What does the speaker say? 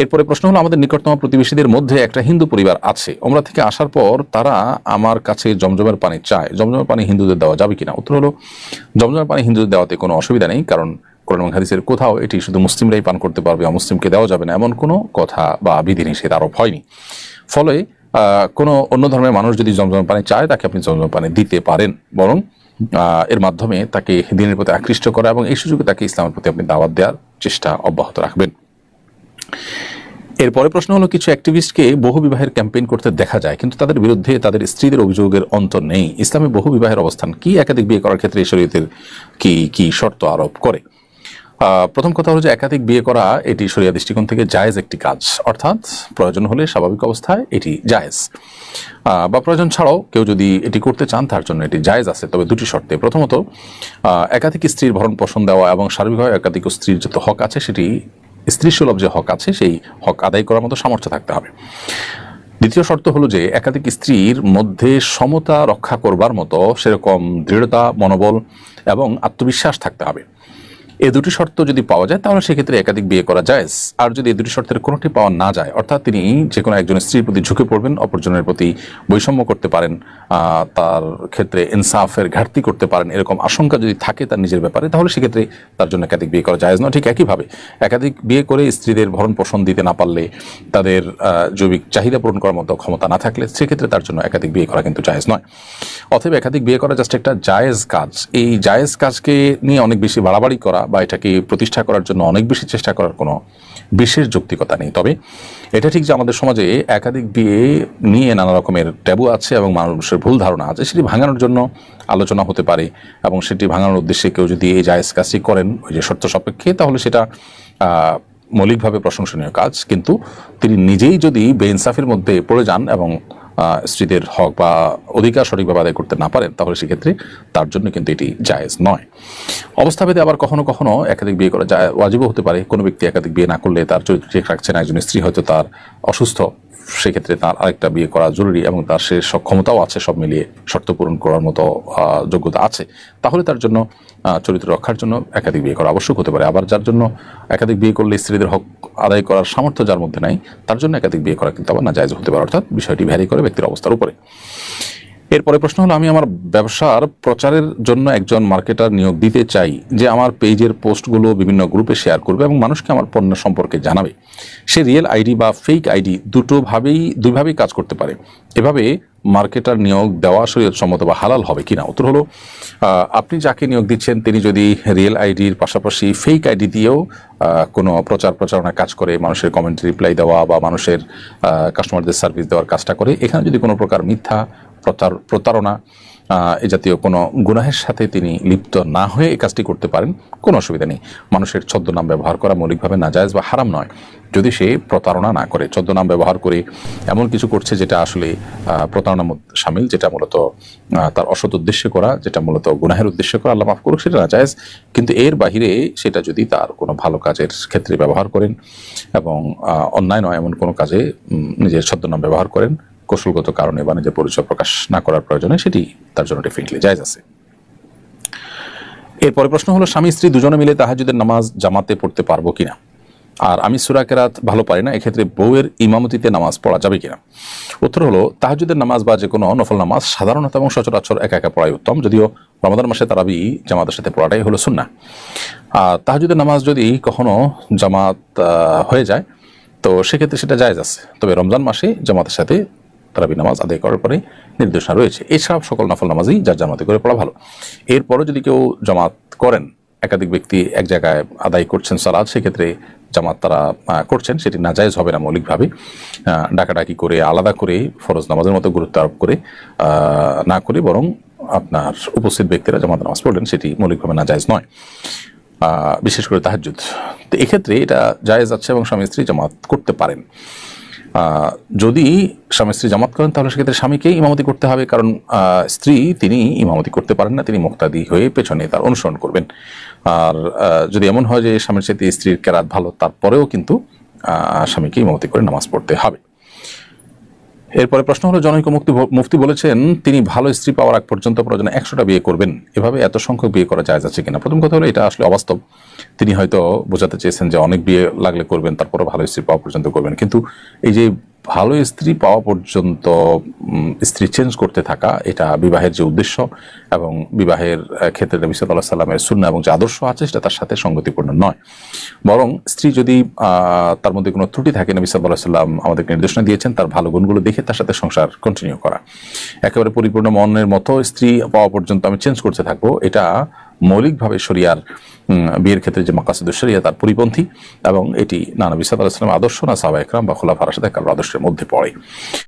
এরপরে প্রশ্ন হলো, আমাদের নিকটতম প্রতিবেশীদের মধ্যে একটা হিন্দু পরিবার আছে। ওমরা থেকে আসার পর তারা আমার কাছে জমজমের পানি চায়। জমজমের পানি হিন্দুদের দেওয়া যাবে কিনা? উত্তর হলো, জমজমের পানি হিন্দুদের দেওয়াতে কোনো অসুবিধা নেই, কারণ কোরআন হাদিসের কোথাও এটি শুধু মুসলিমরাই পান করতে পারবে অমুসলিমকে দেওয়া যাবে না, এমন কোনো কথা বা বিধিনিষেধ আরোপ হয়নি। ফলে কোনো অন্য ধর্মের মানুষ যদি জমজমের পানি চায়, তাকে আপনি জমজমের পানি দিতে পারেন। বরং এর মাধ্যমে তাকে দিনের প্রতি আকৃষ্ট করা এবং এই সুযোগে তাকে ইসলামের প্রতি আপনি দাওয়াত দেওয়ার চেষ্টা অব্যাহত রাখবেন। এরপরে প্রশ্ন হলো, কিছু অ্যাক্টিভিস্টকে বহু বিবাহের ক্যাম্পেইন করতে দেখা যায়, কিন্তু তাদের বিরুদ্ধে তাদের স্ত্রীদের অভিযোগের অন্ত নেই। ইসলামে বহু বিবাহের অবস্থান, কি একাধিক বিয়ে করার ক্ষেত্রে শরীয়তের কি কি শর্ত আরোপ করে? প্রথম কথা হলো যে একাধিক বিয়ে করা, এটি শরিয়া দৃষ্টিকোণ থেকে জায়েজ একটি কাজ। অর্থাৎ প্রয়োজন হলে স্বাভাবিক অবস্থায় এটি জায়েজ। বা প্রয়োজন ছাড়াও কেউ যদি এটি করতে চান, তার জন্য এটি জায়েজ আছে। তবে দুটি শর্তে। প্রথমত একাধিক স্ত্রীর ভরণ পোষণ দেওয়া এবং সার্বিকভাবে একাধিক স্ত্রীর যত হক আছে, সেটি স্ত্রী সুলভ যে হক আছে, সেই হক আদায় করার মতো সামর্থ্য থাকতে হবে। দ্বিতীয় শর্ত হলো যে, একাধিক স্ত্রীর মধ্যে সমতা রক্ষা করবার মতো সেরকম দৃঢ়তা, মনোবল এবং আত্মবিশ্বাস থাকতে হবে। এই দুটি শর্ত যদি পাওয়া যায়, তাহলে সেক্ষেত্রে একাধিক বিয়ে করা যায়। আর যদি এই দুটি শর্তের কোনোটি পাওয়া না যায়, অর্থাৎ তিনি যে কোনো একজন স্ত্রীর প্রতি ঝুঁকে পড়বেন, অপরজনের প্রতি বৈষম্য করতে পারেন তার ক্ষেত্রে ইনসাফের ঘাটতি করতে পারেন, এরকম আশঙ্কা যদি থাকে তার নিজের ব্যাপারে, তাহলে সেক্ষেত্রে তার জন্য একাধিক বিয়ে করা যায়। না, ঠিক একইভাবে একাধিক বিয়ে করে স্ত্রীদের ভরণ পোষণ দিতে না পারলে তাদের জৈবিক চাহিদা পূরণ করার মতো ক্ষমতা না থাকলে সেক্ষেত্রে তার জন্য একাধিক বিয়ে করা কিন্তু জায়েজ নয়। অথবা একাধিক বিয়ে করা জাস্ট একটা জায়েজ কাজ। এই জায়েজ কাজকে নিয়ে অনেক বেশি বাড়াবাড়ি করা বা এটাকে প্রতিষ্ঠা করার জন্য অনেক বেশি চেষ্টা করার কোনো বিশেষ যৌক্তিকতা নেই। তবে এটা ঠিক যে আমাদের সমাজে একাধিক বিয়ে নিয়ে নানা রকমের ট্যাবু আছে এবং মানুষের ভুল ধারণা আছে, সেটি ভাঙানোর জন্য আলোচনা হতে পারে এবং সেটি ভাঙানোর উদ্দেশ্যে কেউ যদি এই জায়েজ কাজটি করেন, ওই যে শর্ত সাপেক্ষে, তাহলে সেটা মৌলিকভাবে প্রশংসনীয় কাজ। কিন্তু তিনি নিজেই যদি বেইনসাফের মধ্যে পড়ে যান এবং স্ত্রীদের হক বা অধিকার সঠিকভাবে আদায় করতে না পারেন, তাহলে সেক্ষেত্রে তার জন্য কিন্তু এটি জায়েজ নয়। অবস্থাভেদে আবার কখনো কখনো একাধিক বিয়ে করা যায়, ওয়াজিবও হতে পারে। কোনো ব্যক্তি একাধিক বিয়ে না করলে তার চরিত্র ঠিক রাখছে না, একজন স্ত্রী হয়তো তার অসুস্থ, সেক্ষেত্রে তার আরেকটা বিয়ে করা জরুরি এবং তার সে সক্ষমতাও আছে সব মিলিয়ে শর্ত পূরণ করার মতো যোগ্যতা আছে। তাহলে তার জন্য চরিত্র রক্ষার জন্য একাধিক বিয়ে করা আবশ্যক হতে পারে। আবার যার জন্য একাধিক বিয়ে করলে স্ত্রীদের হক আদায় করার সামর্থ্য যার মধ্যে নাই, তার জন্য একাধিক বিয়ে করা কিন্তু আবার না জায়জ হতে পারে। অর্থাৎ বিষয়টি ভ্যারি করে ব্যক্তির অবস্থার উপরে। এরপরে প্রশ্ন হলো, আমি আমার ব্যবসার প্রচারের জন্য একজন মার্কেটার নিয়োগ দিতে চাই যে আমার পেজের পোস্টগুলো বিভিন্ন গ্রুপে শেয়ার করবে এবং মানুষকে আমার পণ্য সম্পর্কে জানাবে। সে রিয়েল আইডি বা ফেক আইডি দুটোভাবেই দুইভাবেই কাজ করতে পারে। এভাবে মার্কেটার নিয়োগ দেওয়া সম্মত বা হালাল হবে কিনা? উত্তর হলো আপনি যাকে নিয়োগ দিচ্ছেন তিনি যদি রিয়েল আইডির পাশাপাশি ফেক আইডি দিয়েও কোনো প্রচার প্রচারণা কাজ করে, মানুষের কমেন্ট রিপ্লাই দেওয়া বা মানুষের কাস্টমারদের সার্ভিস দেওয়ার কাজটা করে, এখানে যদি কোনো প্রকার মিথ্যা প্রতার, প্রতারণা এ জাতীয় কোনো গুনাহের সাথে তিনি লিপ্ত না হয়ে এই কাজটি করতে পারেন, কোনো অসুবিধা নেই। মানুষের ছদ্মনাম ব্যবহার করা মৌলিকভাবে নাজায়জ বা হারাম নয়। যদি সে প্রতারণা না করে ছদ্মনাম ব্যবহার করে এমন কিছু করছে যেটা আসলে মধ্যে সামিল, যেটা মূলত তার অসৎ উদ্দেশ্যে করা, যেটা মূলত গুনাহের উদ্দেশ্যে করা, আল্লাহ মাফ করুক, সেটা নাজায়জ। কিন্তু এর বাহিরে সেটা যদি তার কোনো ভালো কাজের ক্ষেত্রে ব্যবহার করেন এবং অন্যায় নয়, এমন কোনো কাজে নিজের ছদ্মনাম ব্যবহার করেন কৌশলগত কারণে বা নিজের পরিচয় প্রকাশ না করার প্রয়োজনে সেটি তার জন্য ডেফিনেটলি জায়জ আছে। এরপরে প্রশ্ন হলো, স্বামী স্ত্রী দুজনে মিলে তাহাজুদের নামাজ জামাতে পড়তে পারব কিনা? আর আমি সুরা কেরাত ভালো পারি না, এক্ষেত্রে বউয়ের ইমামতিতে নামাজ পড়া যাবে কিনা? উত্তর হলো তাহাজুদের নামাজ বা যে কোনো নফল নামাজ সাধারণত এবং সচরাচর একা একা পড়াই উত্তম, যদিও রমাদান মাসে তারাবি জামাতের সাথে পড়াটাই হলো সুন্না আর তাহাজুদের নামাজ যদি কখনো জামাত হয়ে যায়, তো সেক্ষেত্রে সেটা জায়েজ আছে। তবে রমজান মাসে জামাতের সাথে তারাবি নামাজ আদায় করার পরে নির্দেশনা রয়েছে। এছাড়া সকল নফল নামাজই যার জামাতে করে পড়া ভালো। এরপরও যদি কেউ জামাত করেন, একাধিক ব্যক্তি এক জায়গায় আদায় করছেন সালাদ, সেক্ষেত্রে জামাত তারা করছেন। সেটি নাজায়েজ হবে না মৌলিকভাবে। ডাকাডাকি করে, আলাদা করে, ফরজ নামাজের মতো গুরুত্ব আরোপ করে না করে বরং আপনার উপস্থিত ব্যক্তিরা জামাত নামাজ পড়লেন, সেটি মৌলিকভাবে নাজায়েজ নয়। বিশেষ করে তাহাজুদ তো এক্ষেত্রে এটা জায়েজ আছে এবং স্বামী স্ত্রী জামাত করতে পারেন। যদি স্বামী স্ত্রী জামাত করেন, তাহলে সেক্ষেত্রে স্বামীকেই ইমামতি করতে হবে, কারণ স্ত্রী তিনি ইমামতি করতে পারেন না, তিনি মুক্তাদি হয়ে পেছনে তার অনুসরণ করবেন। আর যদি এমন হয় যে স্বামীর সাথে স্ত্রীর কেরাত ভালো, তারপরেও কিন্তু স্বামীকে ইমামতি করে নামাজ পড়তে হবে। এরপরে প্রশ্ন হলো, জনৈক মুক্তি মুফতি বলেছেন, তিনি ভালো স্ত্রী পাওয়ার আগ পর্যন্ত প্রয়োজনে একশোটা বিয়ে করবেন। এভাবে এত সংখ্যক বিয়ে করা যায় যাচ্ছে কিনা? প্রথম কথা হলো, এটা আসলে অবাস্তব। তিনি হয়তো বোঝাতে চেয়েছেন যে অনেক বিয়ে লাগলে করবেন তারপরে ভালো স্ত্রী পাওয়া পর্যন্ত করবেন। কিন্তু এই যে ভালো স্ত্রী পাওয়া পর্যন্ত স্ত্রী চেঞ্জ করতে থাকা, এটা বিবাহের যে উদ্দেশ্য এবং বিবাহের ক্ষেত্রে নবী সাল্লাহ সাল্লামের শূন্য এবং যে আদর্শ আছে, সেটা তার সাথে সঙ্গতিপূর্ণ নয়। বরং স্ত্রী যদি তার মধ্যে কোনো ত্রুটি থাকে, নবী সাল্লাহ সাল্লাম আমাদেরকে নির্দেশনা দিয়েছেন, তার ভালো গুণগুলো দেখে তার সাথে সংসার কন্টিনিউ করা। একেবারে পরিপূর্ণ মনের মতো স্ত্রী পাওয়া পর্যন্ত আমি চেঞ্জ করতে থাকব, এটা মৌলিকভাবে শরিয়ার বিয়ের ক্ষেত্রে যে মাকাসুদ শরিয়া, তার পরিপন্থী এবং এটি নানা বিসাদ আলাহিসাম আদর্শ না সাহবা একরাম বা খোলা ফারাসাদ আদর্শের মধ্যে পড়ে।